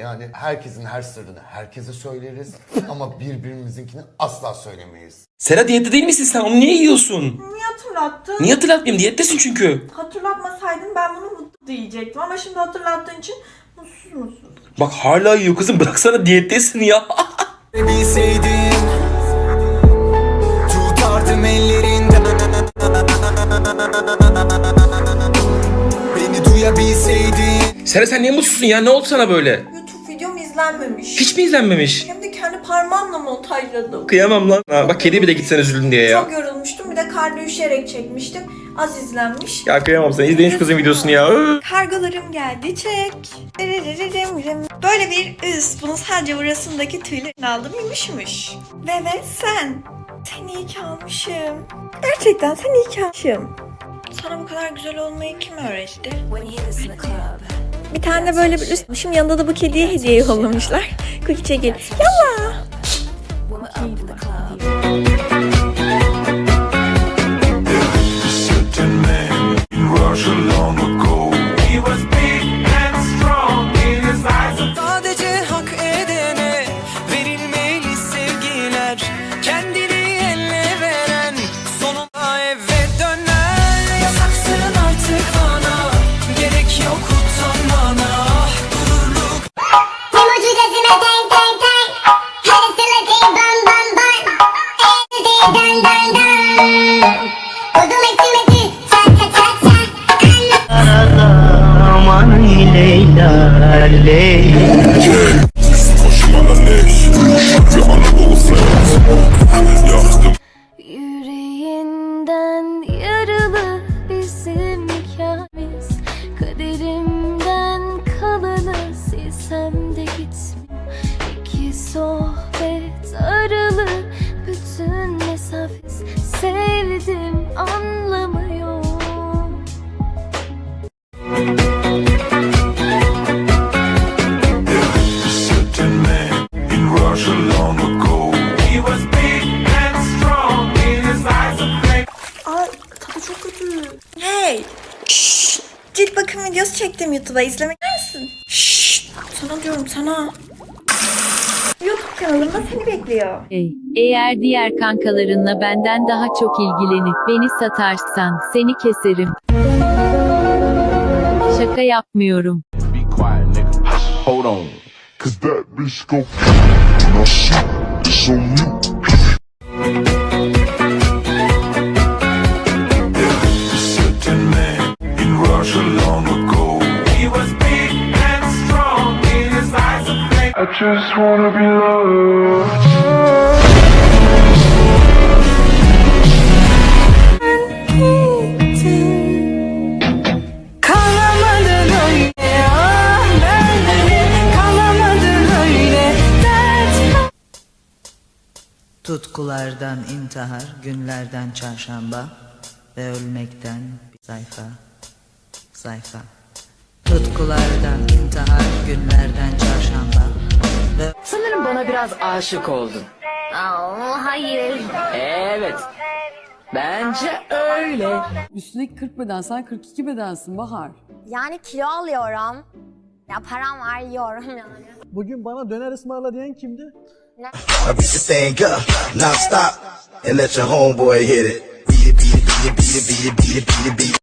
Yani herkesin her sırrını herkese söyleriz ama birbirimizinkini asla söylemeyiz. Sera diyette değil misin sen? Onu niye yiyorsun? Niye hatırlattın? Niye hatırlatmayayım? Diyettesin çünkü. Hatırlatmasaydın ben bunu mutlu diyecektim ama şimdi hatırlattığın için mutsuz musun? Bak hala yiyor kızım. Bıraksana diyettesin ya. Bilseydin Sera sen niye mutsuzsun ya? Ne oldu sana böyle? YouTube videom izlenmemiş. Hiç mi izlenmemiş? Hem de kendi parmağımla montajladım. Kıyamam lan. Ha, bak kedi bile gitsen üzüldün diye ya. Çok yorulmuştum bir de karnı üşüyerek çekmiştim. Az izlenmiş. Ya kıyamam sana. İzleyin şu kızın videosunu ya. Kargolarım geldi çek. Böyle bir üst. Bunu sadece burasındaki tüylerini aldım yumuşmuş. Ve ve sen. Sen iyi ki almışım. Gerçekten sen iyi ki almışım. Sana bu kadar güzel olmayı kim öğretti? Bir tane böyle bir üst. Şimdi yanında da bu kediye hediye yollamışlar. Cookie çekil. Yalla. Yüreğinden yaralı bizim hikayemiz. Kaderimden kalanı silsem de gitmiyor Hey. Şşş. Cilt bakım videosu çektim YouTube'a izlemek ister misin? Şşş. Sana diyorum sana. YouTube kanalımda seni bekliyor. Hey, eğer diğer kankalarınla benden daha çok ilgilenip beni satarsan seni keserim. Şaka yapmıyorum. Be quiet, nigga. Hold on. Cause that bitch go when I shoot, it's on you. I just wanna be loved. Kalamadın öyle ah ben Kalamadın öyle dert Tutkulardan intihar, günlerden çarşamba ve ölmekten bir sayfa, sayfa. Tutkulardan intihar, günlerden çarşamba biraz aşık oldun. Oh hayır Evet. Bence öyle. Üstündeki 40 beden, sen 42 bedensin Bahar. Yani kilo alıyorum Ya param var yiyorum yani Bugün bana döner ısmarla diyen kimdi? I